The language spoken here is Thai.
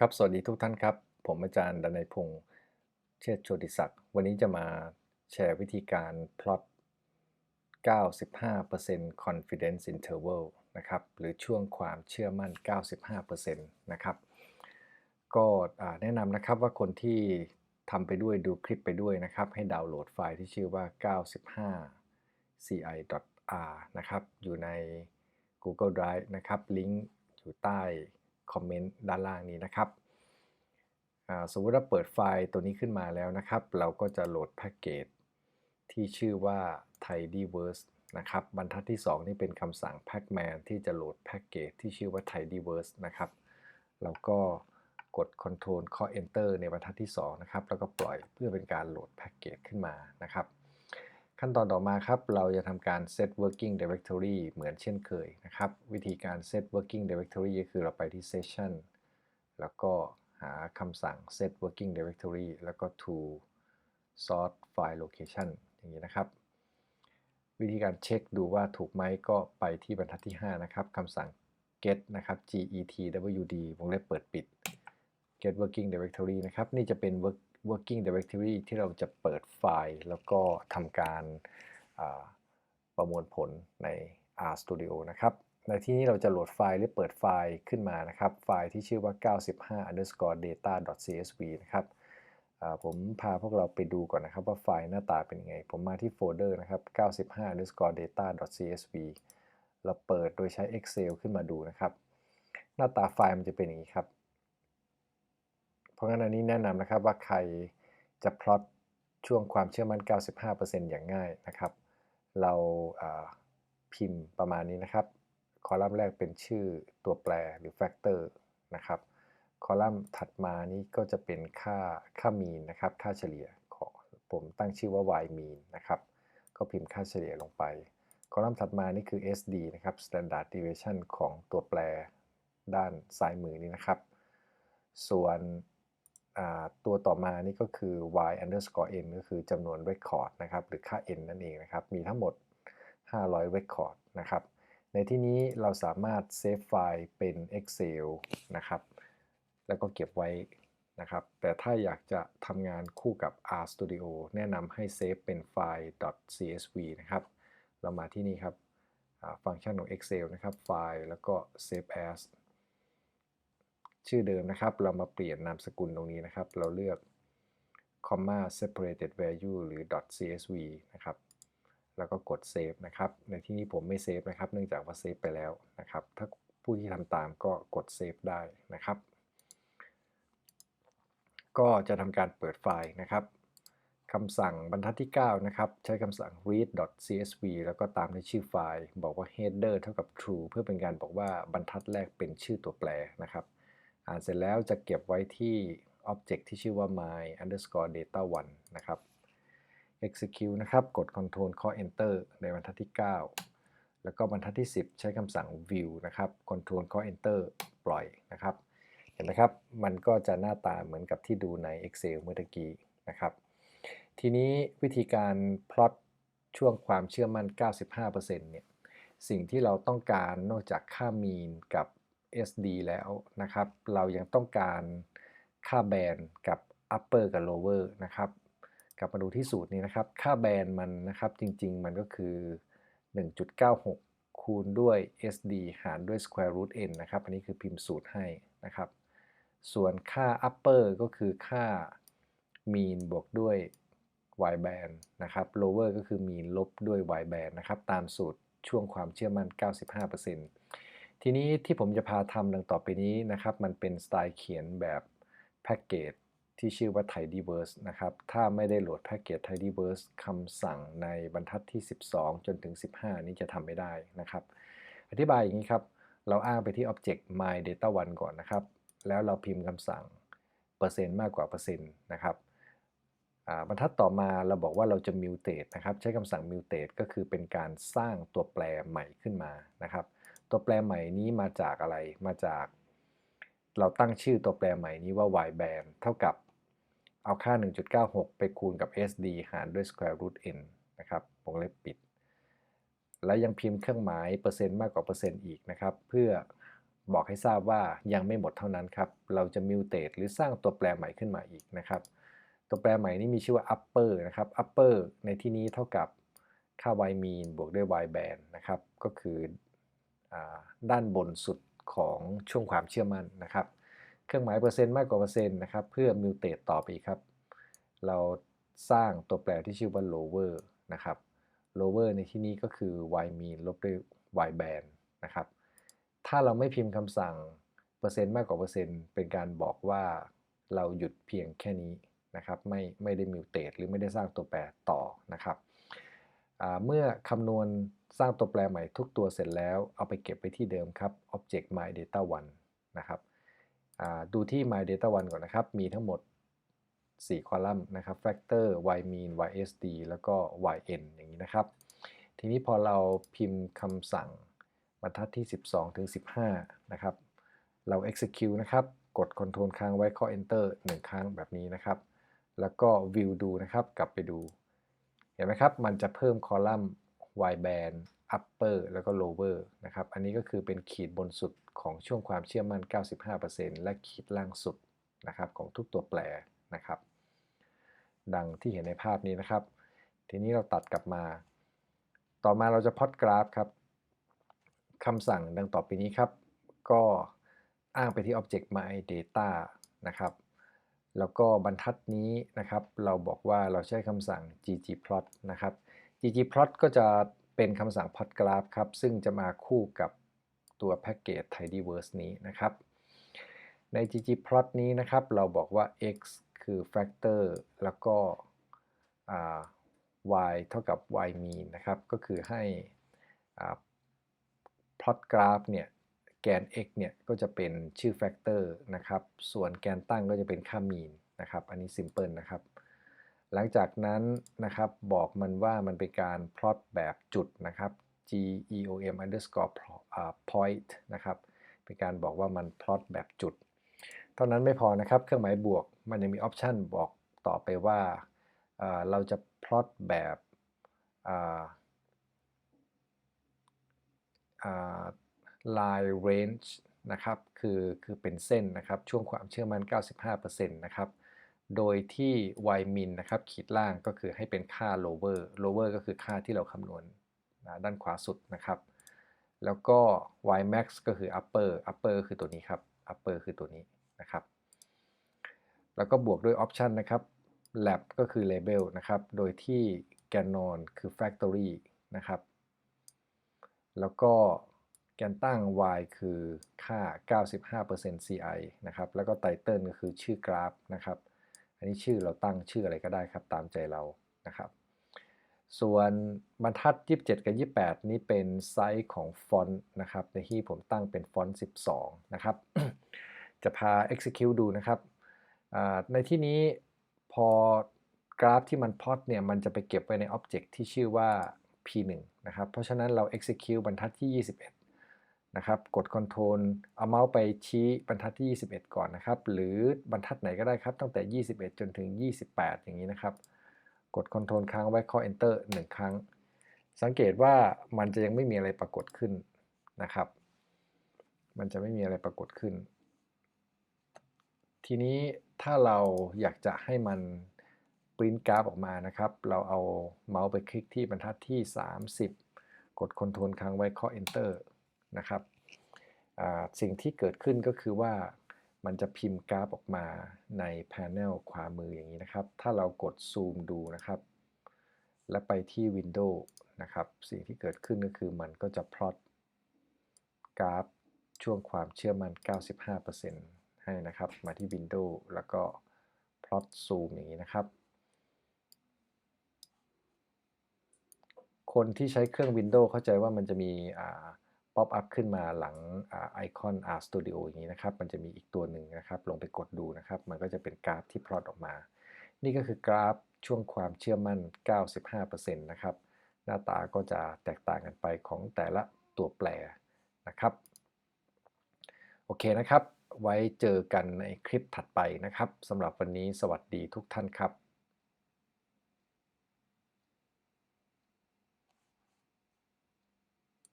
ครับ สวัสดีทุกท่านครับ ผมอาจารย์ดนัยพงษ์เชษฐโชติศักดิ์ วันนี้จะมาแชร์วิธีการพลอต95% confidence interval นะครับ หรือช่วงความเชื่อมั่น 95%นะครับ ก็แนะนำนะครับว่าคนที่ทำไปด้วยดูคลิปไปด้วยนะครับ ให้ดาวน์โหลดไฟล์ที่ชื่อว่า 95 ci.r นะครับ อยู่ใน Google Drive นะครับ ลิงก์อยู่ใต้ คอมเมนต์ด้านล่างนี้นะครับสมมติว่าเปิดไฟล์ตัวนี้ขึ้นมาแล้วนะครับ เราก็จะโหลดแพ็กเกจที่ชื่อว่า tidyverse นะครับ บรรทัดที่ 2 นี่เป็นคำสั่ง pacman ที่จะโหลดแพ็กเกจที่ชื่อว่า tidyverse นะครับ เราก็กด Ctrl เคาะ Enter ในบรรทัดที่ 2 นะครับ แล้วก็ปล่อยเพื่อเป็นการโหลดแพ็กเกจขึ้นมานะครับ ขั้นตอนต่อมาครับ เราจะทำการ set working directory เหมือนเช่นเคยนะครับ วิธีการ set working directory ก็คือเราไปที่ session แล้วก็หาคำสั่ง set working directory แล้วก็ to sort file location อย่างนี้นะครับ วิธีการเช็คดูว่าถูกไหมก็ไปที่บรรทัดที่ 5 นะครับคำสั่ง get นะครับ getwd วงเล็บเปิดปิด get working directory นะครับ นี่จะเป็น work working directory ที่เราจะเปิดไฟล์ แล้วก็ทำการประมวลผลใน RStudio นะครับ ในที่นี้เราจะโหลดไฟล์หรือเปิดไฟล์ขึ้นมานะครับ ไฟล์ที่ชื่อว่า 95 underscore data csv นะครับผมพาพวกเราไปดูก่อนนะครับว่าไฟล์หน้าตาเป็นยังไง ผมมาที่โฟลเดอร์นะครับ 95 underscore data csv เราเปิดโดยใช้ Excel ขึ้นมาดูนะครับ หน้าตาไฟล์มันจะเป็นอย่างนี้ครับ เพราะงั้นอันนี้แนะนำนะครับว่าใครจะพลอตช่วงความเชื่อมั่น 95%อย่างง่ายนะครับ เราพิมพ์ประมาณนี้นะครับ คอลัมน์แรกเป็นชื่อตัวแปรหรือแฟกเตอร์นะครับ คอลัมน์ถัดมานี้ก็จะเป็นค่าค่ามีนนะครับ ค่าเฉลี่ยของผมตั้งชื่อว่า y mean นะครับ ก็พิมพ์ค่าเฉลี่ยลงไป คอลัมน์ถัดมานี่คือ SD นะครับ standard deviation ของตัวแปรด้านซ้ายมือนี้นะครับ ส่วน ตัวต่อมานี่ก็คือ y underscore n ก็คือจำนวน record นะครับ หรือค่า n นั่นเองนะครับ มีทั้งหมด 500 record นะครับ ในที่นี้เราสามารถเซฟไฟล์เป็น Excel นะครับ แล้วก็เก็บไว้นะครับ แต่ถ้าอยากจะทำงานคู่กับ RStudio แนะนำให้เซฟเป็นไฟล์ .csv นะครับ เรามาที่นี่ครับ ฟังก์ชันของ Excel นะครับ ไฟล์ แล้วก็ Save as ชื่อเดิมนะครับ เรามาเปลี่ยนนามสกุลตรงนี้นะครับ เราเลือก comma separated value หรือ .csv นะครับ แล้วก็กด save นะครับ ในที่นี้ผมไม่เซฟนะครับ เนื่องจากว่าเซฟไปแล้วนะครับ ถ้าผู้ที่ทำตามก็กด save ได้นะครับ ก็จะทำการเปิดไฟล์นะครับคำสั่งบรรทัดที่ 9 นะครับ ใช้คำสั่ง read.csv แล้วก็ตามด้วยชื่อไฟล์ บอกว่า header เท่ากับ true เพื่อเป็นการบอกว่าบรรทัดแรกเป็นชื่อตัวแปรนะครับ อ่านเสร็จแล้วจะเก็บไว้ที่ object ที่ชื่อว่า my underscore data 1นะครับ execute นะครับ กด control เคาะ enter ในบรรทัดที่ 9 แล้วก็บรรทัดที่ 10 ใช้คำสั่ง view นะครับ control เคาะ enter ปล่อยนะครับ เห็นไหมครับ มันก็จะหน้าตาเหมือนกับที่ดูใน Excel เมื่อกี้นะครับ ทีนี้วิธีการพลอตช่วงความเชื่อมั่น 95%เนี่ย สิ่งที่เราต้องการนอกจากค่า mean กับ SD แล้วนะครับ เรายังต้องการค่าแบนกับ upper กับ lower นะครับ กลับมาดูที่สูตรนี้นะครับ ค่าแบนมันนะครับจริง ๆ มันก็คือ 1.96 คูณด้วย SD หารด้วย square root n นะครับ อันนี้คือพิมพ์สูตรให้นะครับ ส่วนค่า upper ก็คือค่า mean บวกด้วย y band นะครับ lower ก็คือ mean ลบด้วย y band นะครับ ตามสูตรช่วงความเชื่อมั่น 95% ทีนี้ที่ผมจะพาทำดังต่อไปนี้นะครับ มันเป็นสไตล์เขียนแบบแพ็กเกจที่ชื่อว่า tidyverse นะครับ ถ้าไม่ได้โหลดแพ็กเกจ tidyverse คำสั่งในบรรทัดที่ 12 จนถึง 15 นี้จะทำไม่ได้นะครับ อธิบายอย่างนี้ครับ เราอ้างไปที่ object my data 1ก่อนนะครับ แล้วเราพิมพ์คำสั่งเปอร์เซ็นต์มากกว่าเปอร์เซ็นต์นะครับบรรทัดต่อมาเราบอกว่าเราจะ mutate นะครับ ใช้คำสั่ง mutate ก็คือเป็นการสร้างตัวแปรใหม่ขึ้นมานะครับ ตัวแปรใหม่นี้มาจากอะไร มาจาก เราตั้งชื่อตัวแปรใหม่นี้ว่า y band เท่ากับเอาค่า 1.96 ไปคูณกับ SD หารด้วย square root n นะครับวงเล็บปิด และยังพิมพ์เครื่องหมายเปอร์เซ็นต์มากกว่าเปอร์เซ็นต์อีกนะครับ เพื่อบอกให้ทราบว่ายังไม่หมดเท่านั้นครับ เราจะมิวเต e หรือสร้างตัวแปรใหม่ขึ้นมาอีกนะครับ ตัวแปรใหม่นี้มีชื่อว่า upper นะครับ upper ในที่นี้เท่ากับค่า y mean บวกด้วย y band นะครับ ก็คือ ด้านบนสุดของช่วงความเชื่อมั่นนะครับ เครื่องหมายเปอร์เซ็นต์มากกว่าเปอร์เซ็นต์นะครับ เพื่อมิวเต e ต่อไปครับ เราสร้างตัวแปรที่ชื่อว่า lower นะครับ lower ในที่นี้ก็คือ y mean ลบด้วย y band นะครับ ถ้าเราไม่พิมพ์คำสั่งเปอร์เซ็นต์มากกว่าเปอร์เซ็นต์เป็นการบอกว่าเราหยุดเพียงแค่นี้นะครับไม่ไม่ได้มิวเต e หรือไม่ได้สร้างตัวแปรต่อนะครับเมื่อคำนวณ สร้างตัวแปรใหม่ทุกตัวเสร็จแล้ว เอาไปเก็บไว้ที่เดิมครับ object my data 1นะครับดูที่ my data 1ก่อนนะครับ มีทั้งหมด 4 คอลัมน์นะครับ factor y mean ysd แล้วก็ yn อย่างนี้นะครับ ทีนี้พอเราพิมพ์คำสั่งบรรทัดที่ 12 ถึง 15 นะครับ เรา execute นะครับ กด control ค้างไว้ข้อ enter 1 ครั้งแบบนี้นะครับ แล้วก็ view ดูนะครับ กลับไปดู เห็นไหมครับ มันจะเพิ่มคอลัมน์ y band upper แล้วก็ lower นะครับ อันนี้ก็คือเป็นขีดบนสุดของช่วงความเชื่อมั่น 95%และขีดล่างสุดนะครับของทุกตัวแปรนะครับ ดังที่เห็นในภาพนี้นะครับ ทีนี้เราตัดกลับมา ต่อมาเราจะพอดกราฟครับคำสั่งดังต่อไปนี้ครับ ก็อ้างไปที่ object my data นะครับ แล้วก็บรรทัดนี้นะครับ เราบอกว่าเราใช้คำสั่ง ggplot นะครับ ggplot ก็จะเป็นคำสั่ง plot graph ครับ ซึ่งจะมาคู่กับตัวแพ็กเกจ tidyverse นี้นะครับ ใน ggplot นี้นะครับ เราบอกว่า x คือ factor แล้วก็ y เท่ากับ y mean นะครับ ก็คือให้พลอตกราฟเนี่ยแกน x เนี่ยก็จะเป็นชื่อแฟกเตอร์นะครับ ส่วนแกนตั้งก็จะเป็นค่า mean นะครับ อันนี้ simple นะครับ หลังจากนั้นนะครับบอกมันว่ามันเป็นการพลอตแบบจุดนะครับ geom underscore point นะครับเป็นการบอกว่ามันพลอตแบบจุด เท่านั้นไม่พอนะครับ เครื่องหมายบวกมันยังมีออปชันบอกต่อไปว่าเราจะพลอตแบบ line range นะครับ คือ คือเป็นเส้นนะครับ ช่วงความเชื่อมั่น 95%นะครับ โดยที่ y min นะครับขีดล่างก็คือให้เป็นค่า lower lower ก็คือค่าที่เราคำนวณด้านขวาสุดนะครับ แล้วก็ y max ก็คือ upper upper คือตัวนี้ครับ upper คือตัวนี้นะครับ แล้วก็บวกด้วย option นะครับ lab ก็คือ label นะครับ โดยที่ canon คือ factory นะครับ แล้วก็แกนตั้ง y คือค่า 95% ci นะครับ แล้วก็ไตเติลก็คือชื่อกราฟนะครับ อันนี้ชื่อเราตั้งชื่ออะไรก็ได้ครับตามใจเรานะครับ ส่วนบรรทัด 27 กับ 28 นี้เป็นไซส์ของฟอนต์นะครับ ในที่ผมตั้งเป็นฟอนต์ 12 นะครับ จะพา execute ดูนะครับ ในที่นี้พอกราฟที่มันพอตเนี่ยมันจะไปเก็บไว้ใน Object ที่ชื่อว่า p1 นะครับ เพราะฉะนั้นเรา execute บรรทัดที่ 21 นะครับกด Ctrl เอาเมาส์ไปชี้บรรทัดที่ 21 ก่อนนะครับ หรือบรรทัดไหนก็ได้ครับ ตั้งแต่ 21 จนถึง 28 อย่างนี้นะครับ กด Ctrl ค้างไว้ข้อ Enter 1 ครั้ง สังเกตว่ามันจะยังไม่มีอะไรปรากฏขึ้นนะครับ มันจะไม่มีอะไรปรากฏขึ้น ทีนี้ถ้าเราอยากจะให้มันปริ้นกราฟออกมานะครับ เราเอาเมาส์ไปคลิกที่บรรทัดที่ 30 กด Ctrl ค้างไว้ข้อ Enter นะครับสิ่งที่เกิดขึ้นก็คือว่ามันจะพิมพ์กราฟออกมาใน Panel ขวามืออย่างนี้นะครับ ถ้าเรากดซูมดูนะครับ และไปที่ Windows นะครับ สิ่งที่เกิดขึ้นก็คือมันก็จะพลอตกราฟช่วงความเชื่อมั่น95%ให้นะครับ มาที่ Windows แล้วก็พลอตซูมอย่างนี้นะครับ คนที่ใช้เครื่อง Windows เข้าใจว่ามันจะมี ป๊อปอัพขึ้นมาหลังไอคอน Art Studio อย่างนี้นะครับ มันจะมีอีกตัวหนึ่งนะครับ ลงไปกดดูนะครับ มันก็จะเป็นกราฟที่พลอตออกมา นี่ก็คือกราฟช่วงความเชื่อมั่น 95%นะครับ หน้าตาก็จะแตกต่างกันไปของแต่ละตัวแปรนะครับ โอเคนะครับ ไว้เจอกันในคลิปถัดไปนะครับสำหรับวันนี้สวัสดีทุกท่านครับ